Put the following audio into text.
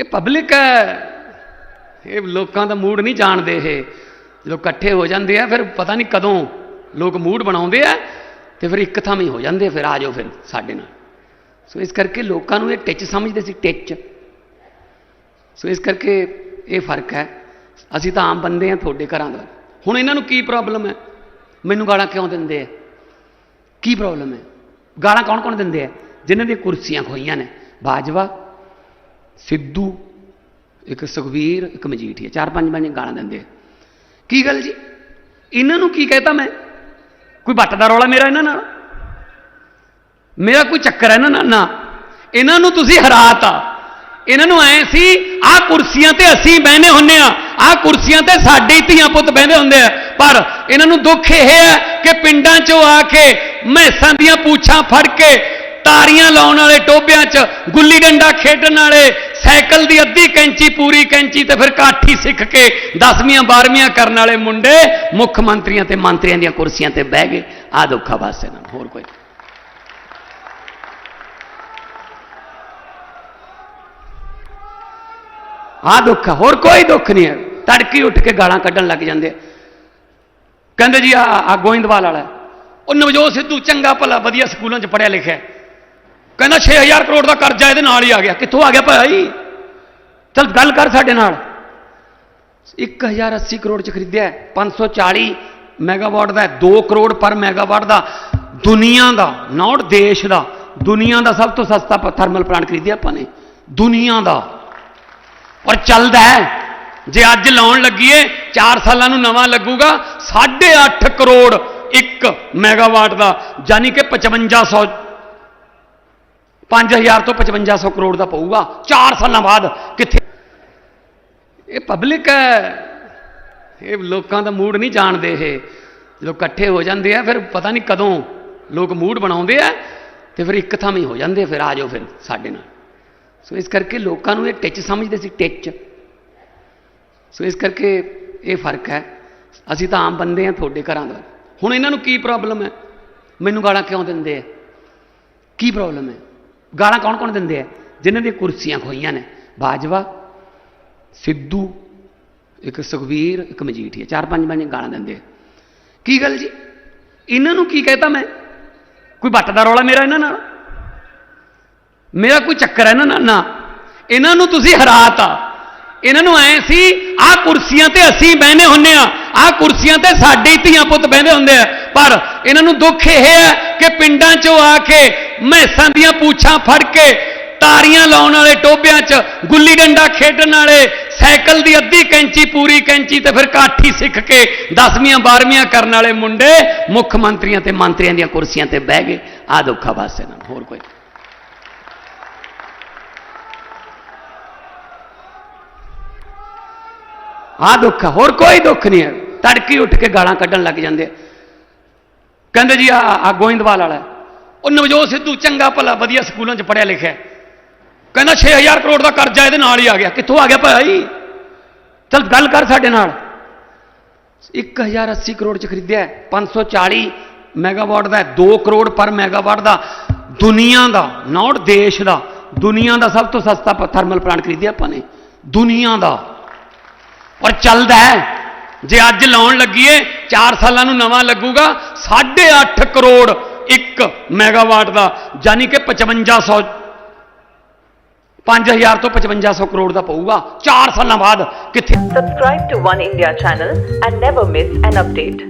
ਇਹ ਪਬਲਿਕ ਹੈ। ਇਹ ਲੋਕਾਂ ਦਾ ਮੂਡ ਨਹੀਂ ਜਾਣਦੇ ਇਹ। ਜਦੋਂ ਇਕੱਠੇ ਹੋ ਜਾਂਦੇ ਆ, ਫਿਰ ਪਤਾ ਨਹੀਂ ਕਦੋਂ ਲੋਕ ਮੂਡ ਬਣਾਉਂਦੇ ਆ ਤੇ ਫਿਰ ਇੱਕ ਥਾਂ ਹੀ ਹੋ ਜਾਂਦੇ ਫਿਰ ਆ ਜਾਓ ਫਿਰ ਸਾਡੇ ਨਾਲ। ਸੋ ਇਸ ਕਰਕੇ ਲੋਕਾਂ ਨੂੰ ਇਹ ਟਿੱਚ ਸਮਝਦੇ ਸੀ, ਟਿੱਚ। ਸੋ ਇਸ ਕਰਕੇ ਇਹ ਫ਼ਰਕ ਹੈ। ਅਸੀਂ ਤਾਂ ਆਮ ਬੰਦੇ ਆ ਤੁਹਾਡੇ ਘਰਾਂ ਦਾ। ਹੁਣ ਇਹਨਾਂ ਨੂੰ ਕੀ ਪ੍ਰੋਬਲਮ ਹੈ? ਮੈਨੂੰ ਗਾਲਾਂ ਕਿਉਂ ਦਿੰਦੇ ਆ? ਕੀ ਪ੍ਰੋਬਲਮ ਹੈ? ਗਾਲਾਂ ਕੌਣ ਕੌਣ ਦਿੰਦੇ ਆ? ਜਿਨ੍ਹਾਂ ਦੀਆਂ ਕੁਰਸੀਆਂ ਖੋਈਆਂ ਨੇ। ਬਾਜਵਾ ਸਿੱਧੂ, ਇੱਕ ਸੁਖਵੀਰ, ਇੱਕ ਮਜੀਠੀਆ, ਚਾਰ ਪੰਜ ਪੰਜ ਗਾਣਾ ਦਿੰਦੇ ਕੀ ਗੱਲ ਜੀ? ਇਹਨਾਂ ਨੂੰ ਕੀ ਕਹਿਤਾ ਮੈਂ? ਕੋਈ ਵੱਟ ਦਾ ਰੌਲਾ ਮੇਰਾ ਇਹਨਾਂ ਨਾਲ? ਮੇਰਾ ਕੋਈ ਚੱਕਰ ਹੈ ਇਹਨਾਂ ਨਾਲ? ਨਾ। ਇਹਨਾਂ ਨੂੰ ਤੁਸੀਂ ਹਰਾਤਾ। ਇਹਨਾਂ ਨੂੰ ਐ ਸੀ, ਆਹ ਕੁਰਸੀਆਂ ਤੇ ਅਸੀਂ ਬਹਿੰਦੇ ਹੁੰਨੇ ਆ ਆਹ ਕੁਰਸੀਆਂ ਤੇ ਸਾਡੇ ਧੀਆਂ ਪੁੱਤ ਬਹਿੰਦੇ ਹੁੰਦੇ ਆ। ਪਰ ਇਹਨਾਂ ਨੂੰ ਦੁੱਖ ਇਹ ਹੈ ਕਿ ਪਿੰਡਾਂ 'ਚੋਂ ਆ ਕੇ ਮੈਸਾਂ ਦੀਆਂ ਪੂਛਾਂ ਫੜ ਕੇ ਤਾਰੀਆਂ ਲਾਉਣ ਵਾਲੇ ਟੋਬਿਆਂ 'ਚ ਗੁੱਲੀ ਡੰਡਾ ਖੇਡਣ ਵਾਲੇ ਸਾਈਕਲ ਦੀ ਅੱਧੀ ਕੈਂਚੀ, ਪੂਰੀ ਕੈਂਚੀ ਤੇ ਫਿਰ ਕਾਠੀ ਸਿੱਖ ਕੇ 10ਵੀਆਂ 12ਵੀਆਂ ਕਰਨ ਵਾਲੇ ਮੁੰਡੇ ਮੁੱਖ ਮੰਤਰੀਆਂ ਤੇ ਮੰਤਰੀਆਂ ਦੀਆਂ ਕੁਰਸੀਆਂ ਤੇ ਬਹਿ ਗਏ। ਆ ਦੁੱਖਾ ਬਸ ਇਹਨਾਂ ਨੂੰ, ਹੋਰ ਕੋਈ। ਆ ਦੁੱਖ ਹੋਰ ਕੋਈ ਦੁੱਖ ਨਹੀਂ ਹੈ। ਤੜਕੀ ਉੱਠ ਕੇ ਗਾਲਾਂ ਕੱਢਣ ਲੱਗ ਜਾਂਦੇ ਕਹਿੰਦੇ ਜੀ ਆ ਆ ਗੋਇੰਦਵਾਲ ਵਾਲਾ ਉਹ ਨਵਜੋਤ ਸਿੱਧੂ ਚੰਗਾ ਭਲਾ ਵਧੀਆ ਸਕੂਲਾਂ 'ਚ ਪੜਿਆ ਲਿਖਿਆ ਕਹਿੰਦਾ 6000 ਕਰੋੜ ਦਾ ਕਰਜ਼ਾ ਇਹਦੇ ਨਾਲ ਹੀ ਆ ਗਿਆ। ਕਿੱਥੋਂ ਆ ਗਿਆ ਭਾਈ? ਚਲ ਗੱਲ ਕਰ ਸਾਡੇ ਨਾਲ। 1080 ਕਰੋੜ 'ਚ ਖਰੀਦਿਆ ਹੈ, 540 ਮੈਗਾਵਾਟ ਦਾ 2 ਕਰੋੜ ਪਰ ਮੈਗਾਵਾਟ ਦਾ। ਦੁਨੀਆ ਦਾ ਨਾਟ ਦੇਸ਼ ਦਾ। ਦੁਨੀਆ ਦਾ ਸਭ ਤੋਂ ਸਸਤਾ ਥਰਮਲ ਪਲਾਂਟ ਖਰੀਦਿਆ ਆਪਾਂ ਨੇ। ਦੁਨੀਆ ਦਾ। ਔਰ ਚੱਲਦਾ ਹੈ। ਜੇ ਅੱਜ ਲਾਉਣ ਲੱਗੀਏ 4 ਸਾਲਾਂ ਨੂੰ ਨਵਾਂ ਲੱਗੂਗਾ 8.5 ਕਰੋੜ 1 ਮੈਗਾਵਾਟ ਦਾ। ਯਾਨੀ ਕਿ 5500 5000 ਤੋਂ 5500 ਕਰੋੜ ਦਾ ਪਊਗਾ 4 ਸਾਲਾਂ ਬਾਅਦ ਕਿੱਥੇ? ਇਹ ਪਬਲਿਕ ਹੈ। ਇਹ ਲੋਕਾਂ ਦਾ ਮੂਡ ਨਹੀਂ ਜਾਣਦੇ ਇਹ। ਜਦੋਂ ਇਕੱਠੇ ਹੋ ਜਾਂਦੇ ਆ, ਫਿਰ ਪਤਾ ਨਹੀਂ ਕਦੋਂ ਲੋਕ ਮੂਡ ਬਣਾਉਂਦੇ ਆ ਤੇ ਫਿਰ ਇੱਕ ਥਾਂ ਹੀ ਹੋ ਜਾਂਦੇ ਫਿਰ ਆ ਜਾਓ ਫਿਰ ਸਾਡੇ ਨਾਲ। ਸੋ ਇਸ ਕਰਕੇ ਲੋਕਾਂ ਨੂੰ ਇਹ ਟਿੱਚ ਸਮਝਦੇ ਸੀ, ਟਿੱਚ। ਸੋ ਇਸ ਕਰਕੇ ਇਹ ਫ਼ਰਕ ਹੈ। ਅਸੀਂ ਤਾਂ ਆਮ ਬੰਦੇ ਆ ਤੁਹਾਡੇ ਘਰਾਂ ਦਾ। ਹੁਣ ਇਹਨਾਂ ਨੂੰ ਕੀ ਪ੍ਰੋਬਲਮ ਹੈ? ਮੈਨੂੰ ਗਾਲਾਂ ਕਿਉਂ ਦਿੰਦੇ ਆ? ਕੀ ਪ੍ਰੋਬਲਮ ਹੈ? ਗਾਲਾਂ ਕੌਣ ਕੌਣ ਦਿੰਦੇ ਆ? ਜਿਨ੍ਹਾਂ ਦੀਆਂ ਕੁਰਸੀਆਂ ਖੋਈਆਂ ਨੇ। ਬਾਜਵਾ, ਸਿੱਧੂ, ਇੱਕ ਸੁਖਵੀਰ ਇੱਕ ਮਜੀਠੀਆ। ਚਾਰ ਪੰਜ ਪੰਜ ਗਾਲਾਂ ਦਿੰਦੇ ਆ। ਕੀ ਗੱਲ ਜੀ? ਇਹਨਾਂ ਨੂੰ ਕੀ ਕਹਿਤਾ ਮੈਂ? ਕੋਈ ਵੱਟ ਦਾ ਰੌਲਾ ਮੇਰਾ ਇਹਨਾਂ ਨਾਲ? ਮੇਰਾ ਕੋਈ ਚੱਕਰ ਹੈ ਇਹਨਾਂ ਨਾਲ? ਨਾ। ਇਹਨਾਂ ਨੂੰ ਤੁਸੀਂ ਹਰਾਤਾ। ਇਹਨਾਂ ਨੂੰ ਐ ਸੀ, ਆਹ ਕੁਰਸੀਆਂ ਤੇ ਅਸੀਂ ਬਹਿੰਦੇ ਹੁੰਨੇ ਆ ਆਹ ਕੁਰਸੀਆਂ ਤੇ ਸਾਡੇ ਹੀ ਧੀਆਂ ਪੁੱਤ ਬਹਿੰਦੇ ਹੁੰਦੇ ਆ। ਪਰ ਇਹਨਾਂ ਨੂੰ ਦੁੱਖ ਇਹ ਹੈ ਕਿ ਪਿੰਡਾਂ 'ਚੋਂ ਆ ਕੇ ਮੈਸਾਂ ਦੀਆਂ ਪੂਛਾਂ ਫੜ ਕੇ ਤਾਰੀਆਂ ਲਾਉਣ ਵਾਲੇ ਟੋਬਿਆਂ 'ਚ ਗੁੱਲੀ ਡੰਡਾ ਖੇਡਣ ਵਾਲੇ ਸਾਈਕਲ ਦੀ ਅੱਧੀ ਕੈਂਚੀ, ਪੂਰੀ ਕੈਂਚੀ ਤੇ ਫਿਰ ਕਾਠੀ ਸਿੱਖ ਕੇ 10ਵੀਆਂ 12ਵੀਆਂ ਕਰਨ ਵਾਲੇ ਮੁੰਡੇ ਮੁੱਖ ਮੰਤਰੀਆਂ ਤੇ ਮੰਤਰੀਆਂ ਦੀਆਂ ਕੁਰਸੀਆਂ ਤੇ ਬਹਿ ਗਏ। ਆ ਦੁੱਖਾ ਬਸ ਇਹਨਾਂ ਨੂੰ। ਹੋਰ ਕੋਈ ਆ ਦੁੱਖ ਆ, ਹੋਰ ਕੋਈ ਦੁੱਖ ਨਹੀਂ ਹੈ। ਤੜਕੀ ਉੱਠ ਕੇ ਗਾਲਾਂ ਕੱਢਣ ਲੱਗ ਜਾਂਦੇ ਕਹਿੰਦੇ ਜੀ ਆ ਆ ਗੋਇੰਦਵਾਲ ਵਾਲਾ ਉਹ ਨਵਜੋਤ ਸਿੱਧੂ ਚੰਗਾ ਭਲਾ ਵਧੀਆ ਸਕੂਲਾਂ 'ਚ ਪੜਿਆ ਲਿਖਿਆ ਹੈ। ਕਹਿੰਦਾ 6000 ਕਰੋੜ ਦਾ ਕਰਜ਼ਾ ਇਹਦੇ ਨਾਲ ਹੀ ਆ ਗਿਆ। ਕਿੱਥੋਂ ਆ ਗਿਆ ਭਾਈ? ਚਲ ਗੱਲ ਕਰ ਸਾਡੇ ਨਾਲ। 1080 ਕਰੋੜ 'ਚ ਖਰੀਦਿਆ ਹੈ, 540 ਮੈਗਾਵਾਟ ਦਾ 2 ਕਰੋੜ ਪਰ ਮੈਗਾਵਾਟ ਦਾ। ਦੁਨੀਆ ਦਾ ਨਾਟ ਦੇਸ਼ ਦਾ। ਦੁਨੀਆ ਦਾ ਸਭ ਤੋਂ ਸਸਤਾ ਥਰਮਲ ਪਲਾਂਟ ਖਰੀਦਿਆ ਆਪਾਂ ਨੇ। ਦੁਨੀਆ ਦਾ। ਔਰ ਚੱਲਦਾ ਹੈ ਜੇ ਅੱਜ ਲਾਉਣ ਲੱਗੀਏ 4 ਸਾਲਾਂ ਨੂੰ ਨਵਾਂ ਲੱਗੂਗਾ 8.5 ਕਰੋੜ 1 ਮੈਗਾਵਾਟ ਦਾ, ਯਾਨੀ ਕਿ 5500 5000 ਤੋਂ 5500 ਕਰੋੜ ਦਾ ਪਊਗਾ 4 ਸਾਲਾਂ ਬਾਅਦ ਕਿੱਥੇ subscribe to one India channel and never miss an update.